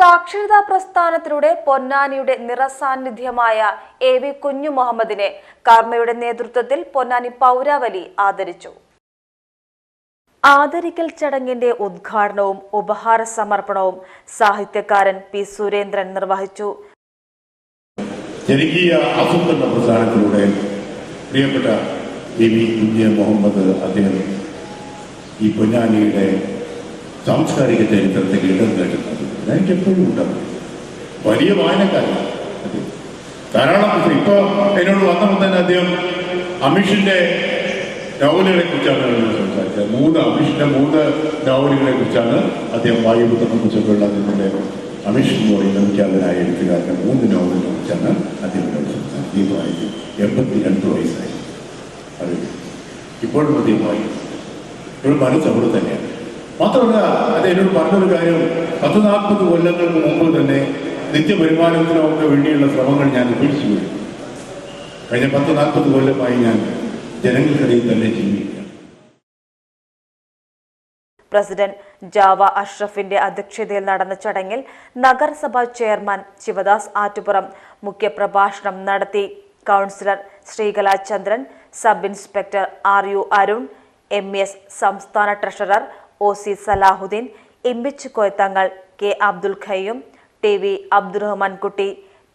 സാക്ഷരതാ പ്രസ്ഥാനത്തിലൂടെ പൊന്നാനിയുടെ നിറസാന്നിധ്യമായ A V കുഞ്ഞു മുഹമ്മദിനെ കർമ്മയുടെ നേതൃത്വത്തിൽ പൊന്നാനി പൗരാവലി ആദരിച്ചു. ആദരിക്കൽ ചടങ്ങിന്റെ ഉദ്ഘാടനവും ഉപഹാര സമർപ്പണവും സാഹിത്യകാരൻ പി സുരേന്ദ്രൻ നിർവഹിച്ചു. പ്രിയപ്പെട്ട മുഹമ്മദ് അദ്ദേഹം ഈ പൊന്നാനിയുടെ സാംസ്കാരിക ചരിത്രത്തിൽ ഇടം നേടുന്നത് എനിക്ക് എപ്പോഴും ഉണ്ടാവും. വലിയ വായനക്കാരൻ. ധാരാളം ഇപ്പൊ എന്നോട് വന്നപ്പോൾ തന്നെ അദ്ദേഹം അമിഷിന്റെ നോവലുകളെ കുറിച്ചാണ് സംസാരിച്ചത്. മൂന്ന് അമിഷിന്റെ മൂന്ന് നോവലുകളെ കുറിച്ചാണ് അദ്ദേഹം വായുപുത്രനെ കുറിച്ചൊക്കെയുള്ള അദ്ദേഹത്തിന്റെ അമിഷ് എന്ന് പറയുന്ന വിഖ്യാതനായ എഴുത്തുകാരന്റെ മൂന്ന് നോവലിനെ കുറിച്ചാണ് അദ്ദേഹം സംസാരിച്ചത്. ഈ പ്രായത്തിൽ എൺപത്തിരണ്ട് വയസ്സായി. അത്. ഇപ്പോഴും അദ്ദേഹം വായിക്കും ഇപ്പോഴും മനസ്സ് അവിടെ തന്നെയാണ്. മാത്രമല്ല അത് എന്നോട് പറഞ്ഞൊരു കാര്യം. പത്ത് നാൽപ്പത് കൊല്ലങ്ങൾക്ക് മുമ്പ് തന്നെ നിത്യവരുമാനത്തിനൊക്കെ വേണ്ടിയുള്ള ശ്രമങ്ങൾ ഞാൻ ഉപേക്ഷിച്ചു പോയി. കഴിഞ്ഞ പത്ത് നാൽപ്പത് കൊല്ലമായി ഞാൻ ജനങ്ങൾക്കിടയിൽ തന്നെ ജീവിക്കും പ്രസിഡന്റ് ജാവ അഷ്റഫിന്റെ അധ്യക്ഷതയിൽ നടന്ന ചടങ്ങിൽ നഗരസഭാ ചെയർമാൻ ശിവദാസ് ആറ്റുപുറം മുഖ്യപ്രഭാഷണം നടത്തി. Councillor Sreekala Chandran sub inspector R U Arun M S സംസ്ഥാന treasurer O C Salahuddin Imbichi Koyathangal K Abdul Khayyum T V Abdurahman Kutty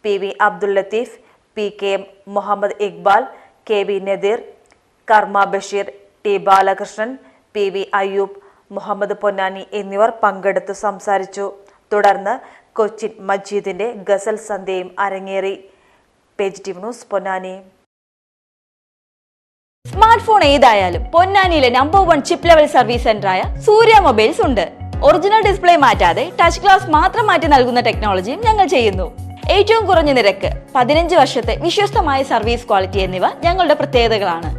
P V Abdul Latheef P K M Muhammad Iqbal K V Nadeer Karma Basheer T Balakrishnan P V Ayyub Muhammad Ponnani എന്നിവർ പങ്കെടുത്തു സംസാരിച്ചു. തുടർന്ന് കൊച്ചിൻ മജീദിന്റെ ഗസൽ സന്ധ്യയും അരങ്ങേറി. Page T news Ponnani. Smart phone ഏതായാലും പൊന്നാനിയിലെ number one chip level service സെന്ററായ Surya mobiles ഉണ്ട്. ഒറിജിനൽ ഡിസ്പ്ലേ മാറ്റാതെ ടച്ച് ഗ്ലാസ് മാത്രം മാറ്റി നൽകുന്ന ടെക്നോളജിയും ഞങ്ങൾ ചെയ്യുന്നു. ഏറ്റവും കുറഞ്ഞ നിരക്ക് പതിനഞ്ച് വർഷത്തെ വിശ്വസ്തമായ സർവീസ് ക്വാളിറ്റി എന്നിവ ഞങ്ങളുടെ പ്രത്യേകതകളാണ്.